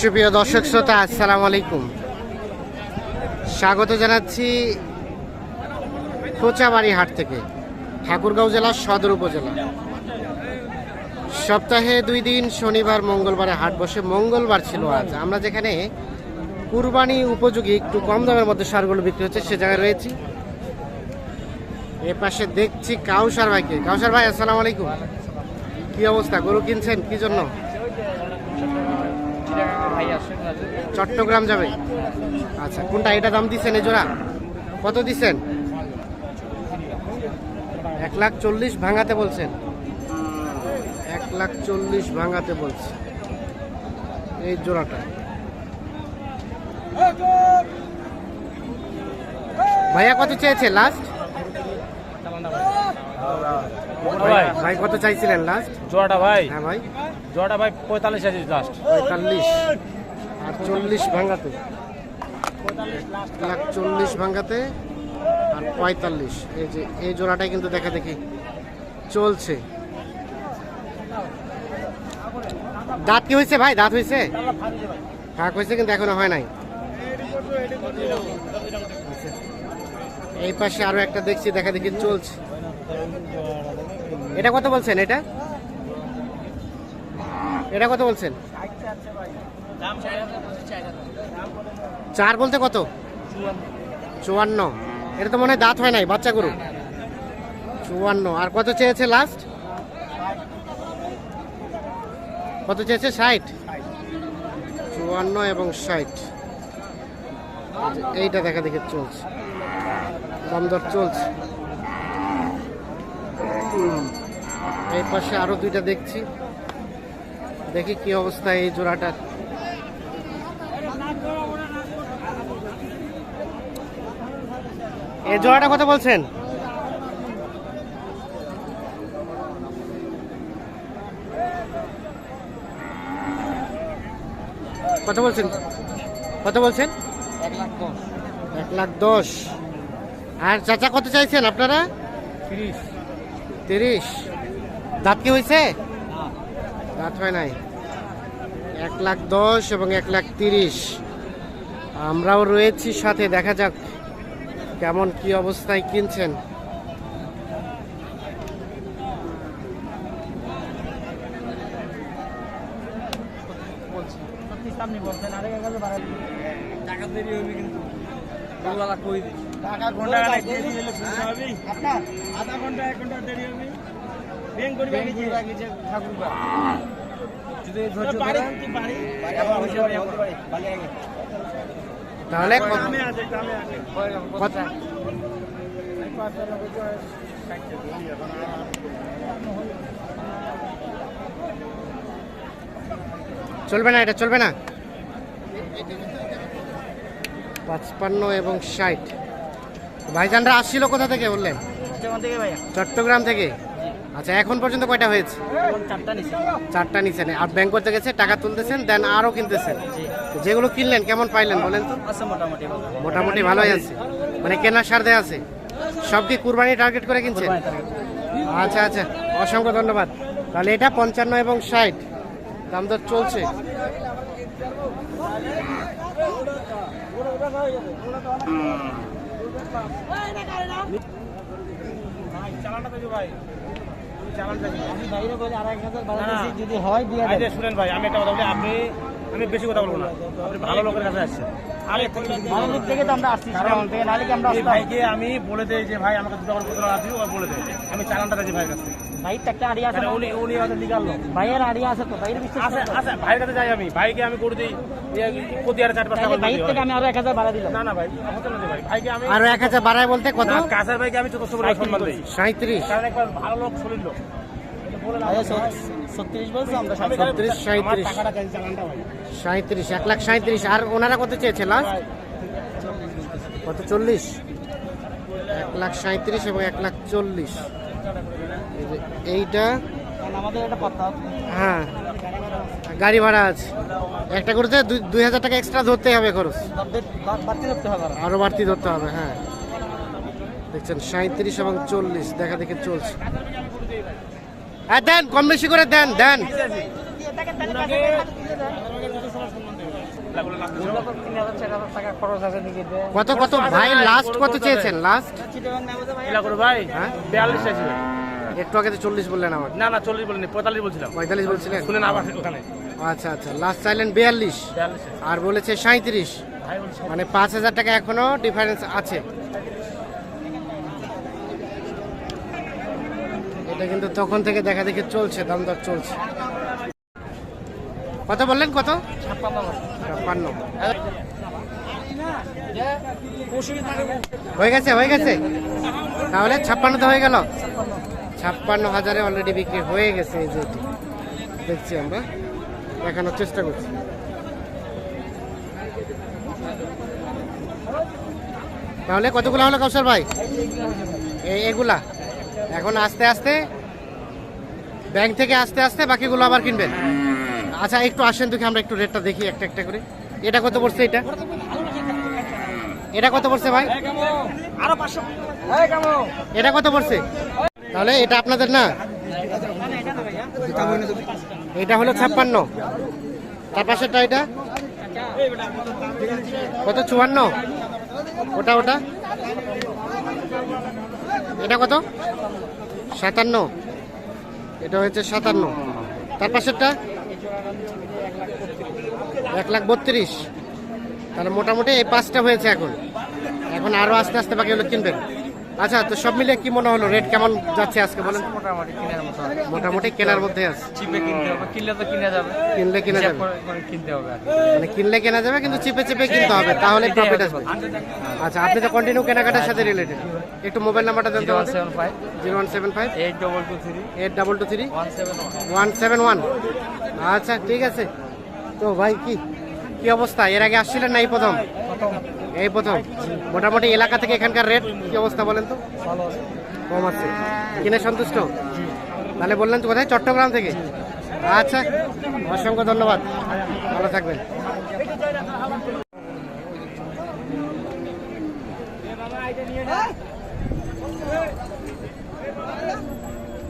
সুপ্রিয় দর্শক শ্রোতা, আসসালামু আলাইকুম। স্বাগত জানাচ্ছি কোচাবাড়ি হাট থেকে, ঠাকুরগাঁও জেলার সদর উপজেলা। সপ্তাহে দুই দিন, শনিবার, মঙ্গলবারে হাট বসে। মঙ্গলবার ছিল আজ। আমরা যেখানে কুরবানি উপযোগী একটু কম দামের মধ্যে সারগুলো বিক্রি হচ্ছে, সে জায়গায় রয়েছি। এ পাশে দেখছি কাউসার ভাইকে। কাউসার ভাই, আসসালামু আলাইকুম। কি অবস্থা? গরু কিনছেন? কি জন্য? চট্টগ্রাম যাবে? আচ্ছা কোনটা? এটা দাম দিচ্ছেন এই জোড়া? কত দিচ্ছেন? এক লাখ চল্লিশ ভাঙাতে বলছেন। এক লাখ চল্লিশ ভাঙাতে বলছে। এই জোড়াটা। ভাইয়া কত চেয়েছে লাস্ট ভাই ভাই কত চাইছিলেন লাস্ট জোড়াটা ভাই। হ্যাঁ ভাই। জোড়াটা ভাই পঁয়তাল্লিশ আছে লাস্ট পঁয়তাল্লিশ। আর চল্লিশ ভাঙাতে লাখ চল্লিশ ভাঙাতে আর পঁয়তাল্লিশ। এই যে এই জোড়াটাই কিন্তু দেখা দেখি চলছে। দাঁত কি হয়েছে ভাই? দাঁত হয়েছে? ফাঁক হয়েছে কিন্তু এখনও হয় নাই। এই পাশে আরও একটা দেখছি দেখা দেখি চলছে। এটা কত বলছেন এটা? এটা কত বলছেন? চার বলতে কত? চুয়ান্ন। এটা তো মনে হয় দাঁত হয় নাই বাচ্চা গরু। চুয়ান্ন। আর কত চেয়েছে লাস্ট কত চেয়েছে? ষাট। চুয়ান্ন এবং ষাট। এই এইটা দেখা দেখে চলছে। দমদর চলছে। এই পাশে আরও দুইটা দেখছি। দেখি কি অবস্থা এই জোড়াটার। এই জোড়াটা কথা বলছেন? কত বলছেন? কত বলছেন? এক লাখ দশ এক লাখ দশ। আর চাচা কত চাইছেন আপনারা? তিরিশ। তিরিশ। দাঁত কি হয়েছে? দাঁত হয় নাই। এক লাখ দশ এবং এক লাখ তিরিশ। আমরাও রয়েছি সাথে দেখা যাক কেমন কি অবস্থায় কিনছেন। টাকা দেরি হবে কিন্তু। ওগুলা কই দিই টাকা ঘণ্টা আধা ঘণ্টা এক ঘণ্টা দেরি হবে। তাহলে চলবে না এটা চলবে না? পাঁচপান্ন এবং ষাট। ভাইজানরা আসছিল কোথা থেকে বললেন? যেমন থেকে ভাইয়া। চট্টগ্রাম থেকে? আচ্ছা এখন পর্যন্ত কয়টা হয়েছে? চারটা নিচে আর ব্যাংক করতে গেছে টাকা তুলতেছেন দেন আরও কিনতেছেন। যেগুলো কিনলেন কেমন পাইলেন বলেন তো? মোটামুটি মোটামুটি ভালোই আছে। মানে কেনার সারদে আছে। সব কি কুরবানি টার্গেট করে কিনছেন? আচ্ছা আচ্ছা। অসংখ্য ধন্যবাদ। তাহলে এটা পঞ্চান্ন এবং ষাট। দাম দর চলছে। ভাই। যদি হয় দিয়ে শুনেন ভাই আমি একটা কথা বলি আপনি আমি বেশি কথা বলব না। আপনি ভালো লোকের কাছে আসছেন। আরে ভালো দিক থেকে তো আমরা আসছি নাহলে কি আমরা? ভাইকে আমি বলে দেই যে ভাই আমাকে দুটো ও বলে দেয় আমি চালানটা ভাইয়ের কাছে ভাইয়ের একটা আড়ি আছে মানে উনি উনি আমাদের ভাইয়ের আড়ি আছে তো ভাইয়ের বিশ্বাস আছে আছে ভাইয়ের কাছে যাই আমি। ভাইকে আমি করে দিই। প্রতি আর চার ভাইয়ের থেকে আমি আরও এক হাজার বাড়া দিলাম। না না ভাই হতে না ভাই। ভাইকে আমি আরও এক হাজার বাড়ায় বলতে কত? কাছের ভাইকে আমি বলে সম্মান দিই। সাঁত্রিশ কারণ একবার ভালো লোক শরীর লোক। সাঁত্রিশ এক লাখ সাঁত্রিশ আর ওনারা কত চেয়েছে? লাস্ট কত? চল্লিশ। এক লাখ সাঁত্রিশ এবং এক লাখ চল্লিশ। এইটা হ্যাঁ গাড়ি ভাড়া আছে। একটা করতে দুই- হাজার টাকা এক্সট্রা ধরতেই হবে খরচ। বাড়তি ধরতে হবে আরও। আরও বাড়তি ধরতে হবে হ্যাঁ। দেখছেন সাঁত্রিশ এবং চল্লিশ, দেখা দেখে চলছে। হ্যাঁ দেন, কম বেশি করে দেন দেন। কত কত? ভাই লাস্ট কত চেয়েছেন? লাস্ট ভাই? বিয়াল্লিশ চাইছিল একটু আগে তো চল্লিশ বললেন আমাকে। না না চল্লিশ বলিনি পঁয়তাল্লিশ বলছিলাম। পঁয়তাল্লিশ বলছিলেন? শুনে না আবার ওখানে। আচ্ছা আচ্ছা লাস্ট চাইলেন বিয়াল্লিশ। আর বলেছে সাঁত্রিশ মানে পাঁচ হাজার টাকা এখনও ডিফারেন্স আছে। এটা কিন্তু তখন থেকে দেখা দেখি চলছে দাম দর চলছে। কত বললেন কত? ছাপ্পান্ন। ছাপ্পান্ন হয়ে গেছে হয়ে গেছে? তাহলে ছাপ্পান্নতে হয়ে গেল। ছাপ্পান্ন হাজারে অলরেডি বিক্রি হয়ে গেছে এই যে। দেখছি আমরা। দেখানোর চেষ্টা করছি। তাহলে কতগুলো হলো কৌশল ভাই? এই এগুলা। এখন আস্তে আস্তে ব্যাংক থেকে আস্তে আস্তে বাকিগুলো আবার কিনবেন। আচ্ছা একটু আসেন দেখি, আমরা একটু রেটটা দেখি, একটা একটা করে। এটা কত পড়ছে এটা? এটা কত পড়ছে ভাই? এটা কত পড়ছে? তাহলে এটা আপনাদের না? এটা হলো ছাপ্পান্ন। তার পাশেরটা এটা? কত? চুয়ান্ন। ওটা ওটা? এটা কত? সাতান্ন। এটা হচ্ছে সাতান্ন। তার পাশেরটা? এক লাখ বত্রিশ। তাহলে মোটামুটি এই পাঁচটা হয়েছে এখন। এখন আরও আস্তে আস্তে বাকি হলো কিনবেন। আচ্ছা তো সব মিলিয়ে কি মনে হলো? রেট কেমন যাচ্ছে আজকে বলেন? মোটামুটি কেনার মতো মোটামুটি কেনার মধ্যে আছে। চিপে কিনতে হবে। কিনলে তো কিনা যাবে। কিনলে কেনা যাবে। কিনতে হবে মানে কিনলে কেনা যাবে কিন্তু চিপে চিপে কিনতে হবে। তাহলে প্রফিট আসবে। আচ্ছা আপনি তো কন্টিনিউ কেনাকাটার সাথে রিলেটেড একটু মোবাইল নাম্বারটা দেন zero one seven five. Zero one seven five. Eight double two three. Eight double two three. One seven one. One seven one. আচ্ছা ঠিক আছে। তো ভাই কি কি অবস্থা? এর আগে আসছিলেন না এই প্রথম? এই প্রথম। মোটামুটি এলাকা থেকে এখানকার রেট কি অবস্থা বলেন তো? কম আছে। কিনে সন্তুষ্ট? তাহলে বললেন তো কোথায়? চট্টগ্রাম থেকে? আচ্ছা অসংখ্য ধন্যবাদ। ভালো থাকবেন। তো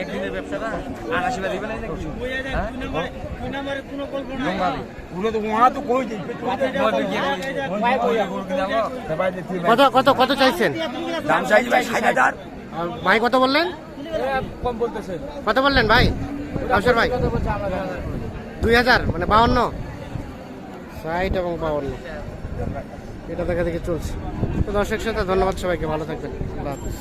একদিনের ব্যবসাটা আনাশি বা দিবে না হ্যাঁ? কত কত কত চাইছেন? দাম চাইছি ভাই ষাট হাজার। ভাই কত বললেন? কম বলতেছে কত বললেন ভাই? কাউসার ভাই। দুই হাজার মানে বাউন্ন? ষাট এবং বাউন্ন। এটা দেখা দেখি চলছে। তো দর্শক সাথে ধন্যবাদ সবাইকে ভালো থাকবেন। আল্লাহ হাফিজ।